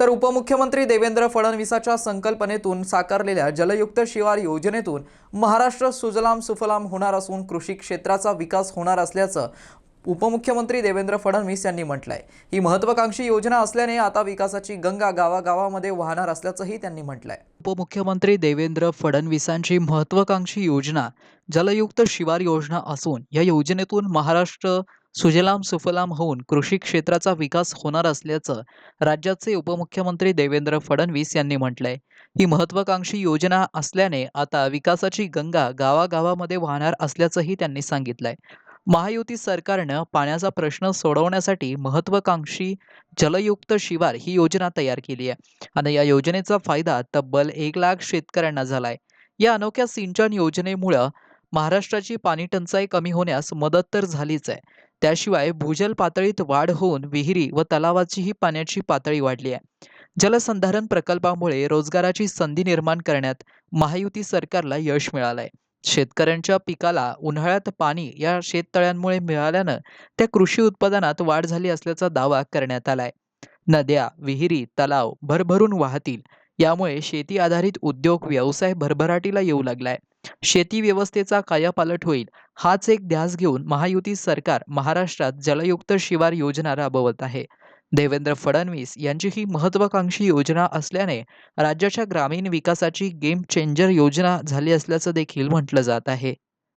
तर उपमुख्यमंत्री देवेंद्र फडणवीसाच्या संकल्पनेतून साकारलेल्या जलयुक्त शिवार योजनेतून महाराष्ट्र सुजलाम सुफलाम होणार असून कृषी क्षेत्राचा विकास होणार असल्याचं उपमुख्यमंत्री देवेंद्र फडणवीस यांनी म्हटलंय. ही महत्वाकांक्षी योजना असल्याने आता विकासाची गंगा गावागावामध्ये वाहणार असल्याचंही त्यांनी म्हटलंय. उपमुख्यमंत्री देवेंद्र फडणवीसांची महत्त्वाकांक्षी योजना जलयुक्त शिवार योजना असून या योजनेतून महाराष्ट्र सुजलाम सुफलाम होऊन कृषी क्षेत्राचा विकास होणार असल्याचं राज्याचे उपमुख्यमंत्री देवेंद्र फडणवीस यांनी म्हटलंय. ही महत्वाकांक्षी योजना असल्याने आता विकासाची गंगा गावागावामध्ये वाहणार असल्याचंही त्यांनी सांगितलंय. महायुती सरकारनं पाण्याचा प्रश्न सोडवण्यासाठी महत्वाकांक्षी जलयुक्त शिवार ही योजना तयार केली आहे. आणि या योजनेचा फायदा तब्बल एक लाख शेतकऱ्यांना झालाय. या अनोख्या सिंचन योजनेमुळं महाराष्ट्राची पाणी टंचाई कमी होण्यास मदत तर झालीच आहे. त्याशिवाय भूजल पातळीत वाढ होऊन विहिरी व तलावाचीही पाण्याची पातळी वाढली आहे. जलसंधारण प्रकल्पामुळे रोजगाराची संधी निर्माण करण्यात महायुती सरकारला यश मिळालंय. शेतकऱ्यांच्या पिकाला उन्हाळ्यात पाणी या शेततळ्यांमुळे मिळाल्यानं त्या कृषी उत्पादनात वाढ झाली असल्याचा दावा करण्यात आलाय. नद्या विहिरी तलाव भरभरून वाहतील. यामुळे शेती आधारित उद्योग व्यवसाय भरभराटीला येऊ लागलाय. शेती व्यवस्थेचा कायापालट होईल. हाच एक ध्यास घेऊन महायुती सरकार महाराष्ट्रात जलयुक्त शिवार योजना राबवत आहे. देवेंद्र फडणवीस यांची ही महत्वाकांक्षी योजना असल्याने राज्याच्या ग्रामीण विकासाची गेम चेंजर योजना झाली असल्याचं देखील म्हटलं जात आहे.